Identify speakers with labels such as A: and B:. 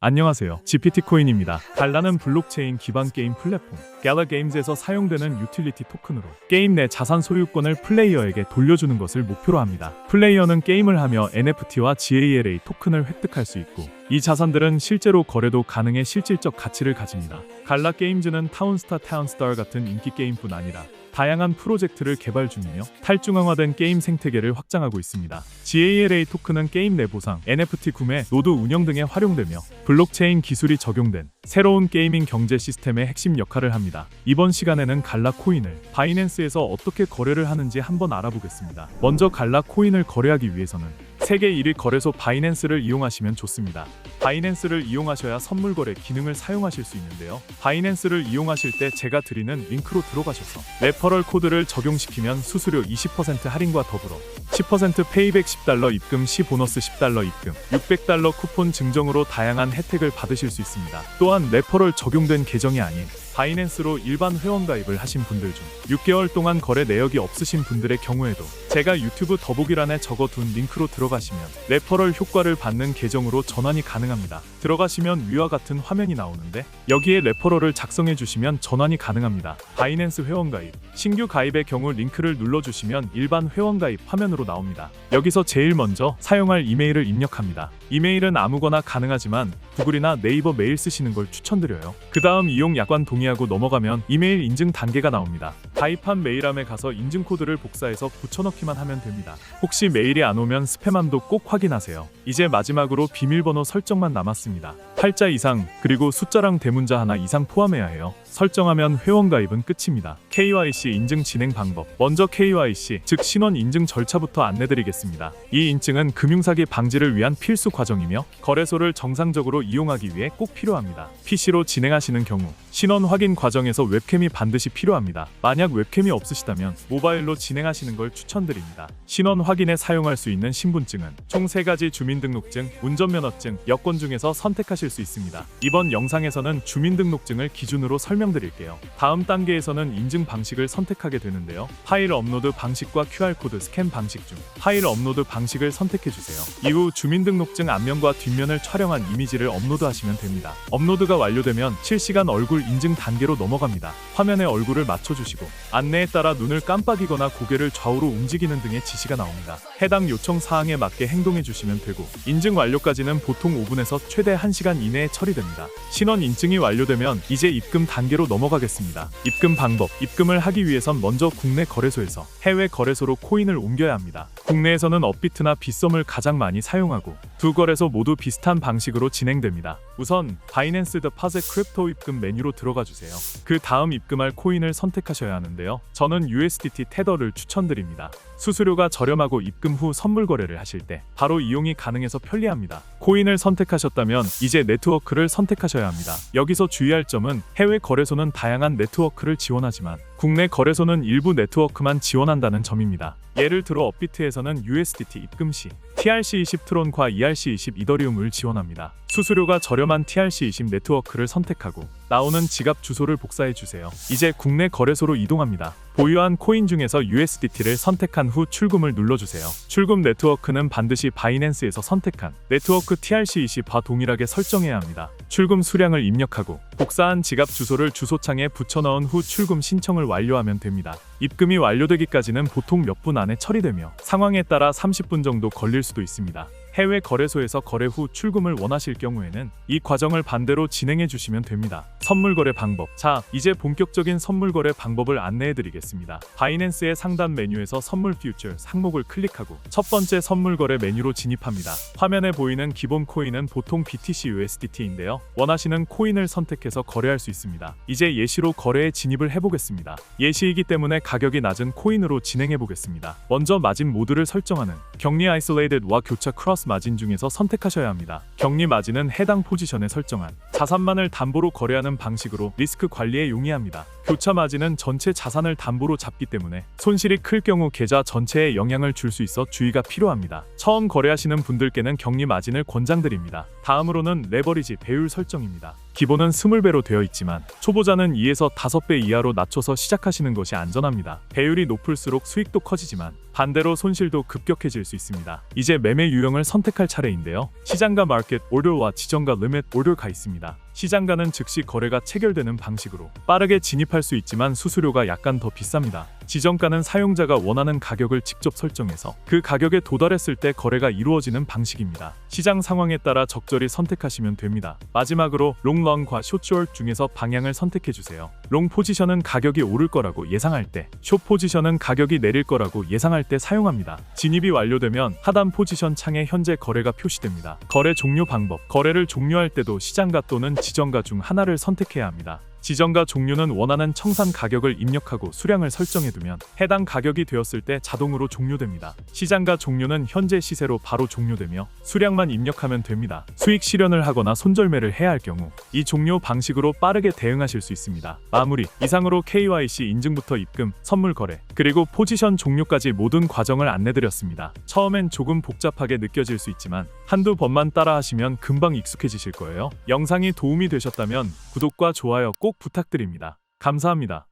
A: 안녕하세요. GPT 코인입니다. 갈라는 블록체인 기반 게임 플랫폼 갤라 게임즈에서 사용되는 유틸리티 토큰으로 게임 내 자산 소유권을 플레이어에게 돌려주는 것을 목표로 합니다. 플레이어는 게임을 하며 NFT와 GALA 토큰을 획득할 수 있고 이 자산들은 실제로 거래도 가능해 실질적 가치를 가집니다. 갈라 게임즈는 타운스타 타운스tar 같은 인기 게임뿐 아니라 다양한 프로젝트를 개발 중이며 탈중앙화된 게임 생태계를 확장하고 있습니다. GALA 토큰은 게임 내 보상, NFT 구매, 노드 운영 등에 활용되며 블록체인 기술이 적용된 새로운 게이밍 경제 시스템의 핵심 역할을 합니다. 이번 시간에는 갈라 코인을 바이낸스에서 어떻게 거래를 하는지 한번 알아보겠습니다. 먼저 갈라 코인을 거래하기 위해서는 세계 1위 거래소 바이낸스를 이용하시면 좋습니다. 바이낸스를 이용하셔야 선물 거래 기능을 사용하실 수 있는데요. 바이낸스를 이용하실 때 제가 드리는 링크로 들어가셔서 레퍼럴 코드를 적용시키면 수수료 20% 할인과 더불어 10% 페이백 10달러 입금 시 보너스 10달러 입금, 600달러 쿠폰 증정으로 다양한 혜택을 받으실 수 있습니다. 또한 레퍼럴 적용된 계정이 아닌 바이낸스로 일반 회원 가입을 하신 분들 중 6개월 동안 거래 내역이 없으신 분들의 경우에도 제가 유튜브 더보기란에 적어둔 링크로 들어가시면 레퍼럴 효과를 받는 계정으로 전환이 가능합니다. 들어가시면 위와 같은 화면이 나오는데 여기에 레퍼럴을 작성해 주시면 전환이 가능합니다. 바이낸스 회원 가입, 신규 가입의 경우 링크를 눌러 주시면 일반 회원 가입 화면으로 나옵니다. 여기서 제일 먼저 사용할 이메일을 입력합니다. 이메일은 아무거나 가능하지만 구글이나 네이버 메일 쓰시는 걸 추천드려요. 그 다음 이용 약관 동의 하고 넘어가면 이메일 인증 단계가 나옵니다. 가입한 메일함에 가서 인증 코드를 복사해서 붙여넣기만 하면 됩니다. 혹시 메일이 안 오면 스팸함도 꼭 확인하세요. 이제 마지막으로 비밀번호 설정만 남았습니다. 8자 이상 그리고 숫자랑 대문자 하나 이상 포함해야 해요. 설정하면 회원 가입은 끝입니다. KYC 인증 진행 방법. 먼저 KYC, 즉 신원 인증 절차부터 안내드리겠습니다. 이 인증은 금융사기 방지를 위한 필수 과정이며 거래소를 정상적으로 이용하기 위해 꼭 필요합니다. PC로 진행하시는 경우 신원 확인 과정에서 웹캠이 반드시 필요합니다. 만약 웹캠이 없으시다면 모바일로 진행하시는 걸 추천드립니다. 신원 확인에 사용할 수 있는 신분증은 총 3가지 주민등록증, 운전면허증, 여권 중에서 선택하실 수 있습니다. 이번 영상에서는 주민등록증을 기준으로 설명 드릴게요. 다음 단계에서는 인증 방식을 선택하게 되는데요. 파일 업로드 방식과 QR코드 스캔 방식 중 파일 업로드 방식을 선택해 주세요. 이후 주민등록증 앞면과 뒷면을 촬영한 이미지를 업로드하시면 됩니다. 업로드가 완료되면 실시간 얼굴 인증 단계로 넘어갑니다. 화면에 얼굴을 맞춰주시고 안내에 따라 눈을 깜빡이거나 고개를 좌우로 움직이는 등의 지시가 나옵니다. 해당 요청 사항에 맞게 행동해 주시면 되고 인증 완료까지는 보통 5분에서 최대 1시간 이내에 처리됩니다. 신원 인증이 완료되면 이제 입금 단계로 넘어가겠습니다. 입금 방법. 입금을 하기 위해선 먼저 국내 거래소에서 해외 거래소로 코인을 옮겨야 합니다. 국내에서는 업비트나 빗썸을 가장 많이 사용하고 두 거래소 모두 비슷한 방식으로 진행됩니다. 우선 바이낸스 더 파제 크립토 입금 메뉴로 들어가 주세요. 그 다음 입금할 코인을 선택하셔야 하는데요. 저는 USDT 테더를 추천드립니다. 수수료가 저렴하고 입금 후 선물 거래를 하실 때 바로 이용이 가능해서 편리합니다. 코인을 선택하셨다면 이제 네트워크를 선택하셔야 합니다. 여기서 주의할 점은 해외 거래 소는 다양한 네트워크를 지원하지만 국내 거래소는 일부 네트워크만 지원한다는 점입니다. 예를 들어 업비트에서는 USDT 입금 시 TRC20 트론과 ERC20 이더리움을 지원합니다. 수수료가 저렴한 TRC20 네트워크를 선택하고 나오는 지갑 주소를 복사해 주세요. 이제 국내 거래소로 이동합니다. 보유한 코인 중에서 USDT를 선택한 후 출금을 눌러주세요. 출금 네트워크는 반드시 바이낸스에서 선택한 네트워크 TRC20과 동일하게 설정해야 합니다. 출금 수량을 입력하고 복사한 지갑 주소를 주소창에 붙여넣은 후 출금 신청을 완료하면 됩니다. 입금이 완료되기까지는 보통 몇 분 안에 처리되며 상황에 따라 30분 정도 걸릴 수도 있습니다. 해외 거래소에서 거래 후 출금을 원하실 경우에는 이 과정을 반대로 진행해 주시면 됩니다. 선물 거래 방법. 자, 이제 본격적인 선물 거래 방법을 안내해 드리겠습니다. 바이낸스의 상단 메뉴에서 선물 퓨처 항목을 클릭하고 첫 번째 선물 거래 메뉴로 진입합니다. 화면에 보이는 기본 코인은 보통 BTC USDT인데요. 원하시는 코인을 선택해서 거래할 수 있습니다. 이제 예시로 거래에 진입을 해 보겠습니다. 예시이기 때문에 가격이 낮은 코인으로 진행해 보겠습니다. 먼저 마진 모드를 설정하는 격리 아이솔레이드와 교차 크로스 마진 중에서 선택하셔야 합니다. 격리 마진은 해당 포지션에 설정한 자산만을 담보로 거래하는 방식으로 리스크 관리에 용이합니다. 교차 마진은 전체 자산을 담보로 잡기 때문에 손실이 클 경우 계좌 전체에 영향을 줄 수 있어 주의가 필요합니다. 처음 거래하시는 분들께는 격리 마진을 권장드립니다. 다음으로는 레버리지 배율 설정입니다. 기본은 20배로 되어 있지만 초보자는 2에서 5배 이하로 낮춰서 시작하시는 것이 안전합니다. 배율이 높을수록 수익도 커지지만 반대로 손실도 급격해질 수 있습니다. 이제 매매 유형을 선택할 차례인데요. 시장과 마켓 마켓 오더와 지정가 리밋 오더가 있습니다. 시장가는 즉시 거래가 체결되는 방식으로 빠르게 진입할 수 있지만 수수료가 약간 더 비쌉니다. 지정가는 사용자가 원하는 가격을 직접 설정해서 그 가격에 도달했을 때 거래가 이루어지는 방식입니다. 시장 상황에 따라 적절히 선택하시면 됩니다. 마지막으로 롱런과 숏쇼트 중에서 방향을 선택해 주세요. 롱 포지션은 가격이 오를 거라고 예상할 때, 숏 포지션은 가격이 내릴 거라고 예상할 때 사용합니다. 진입이 완료되면 하단 포지션 창에 현재 거래가 표시됩니다. 거래 종료 방법. 거래를 종료할 때도 시장가 또는 지정가 중 하나를 선택해야 합니다. 지정가 종료는 원하는 청산 가격을 입력하고 수량을 설정해 두면 해당 가격이 되었을 때 자동으로 종료됩니다. 시장가 종료는 현재 시세로 바로 종료되며 수량만 입력하면 됩니다. 수익 실현을 하거나 손절매를 해야 할 경우 이 종료 방식으로 빠르게 대응하실 수 있습니다. 마무리 이상으로 KYC 인증부터 입금, 선물 거래, 그리고 포지션 종료까지 모든 과정을 안내드렸습니다. 처음엔 조금 복잡하게 느껴질 수 있지만 한두 번만 따라 하시면 금방 익숙해지실 거예요. 영상이 도움이 되셨다면 구독과 좋아요 꼭 부탁드립니다. 감사합니다.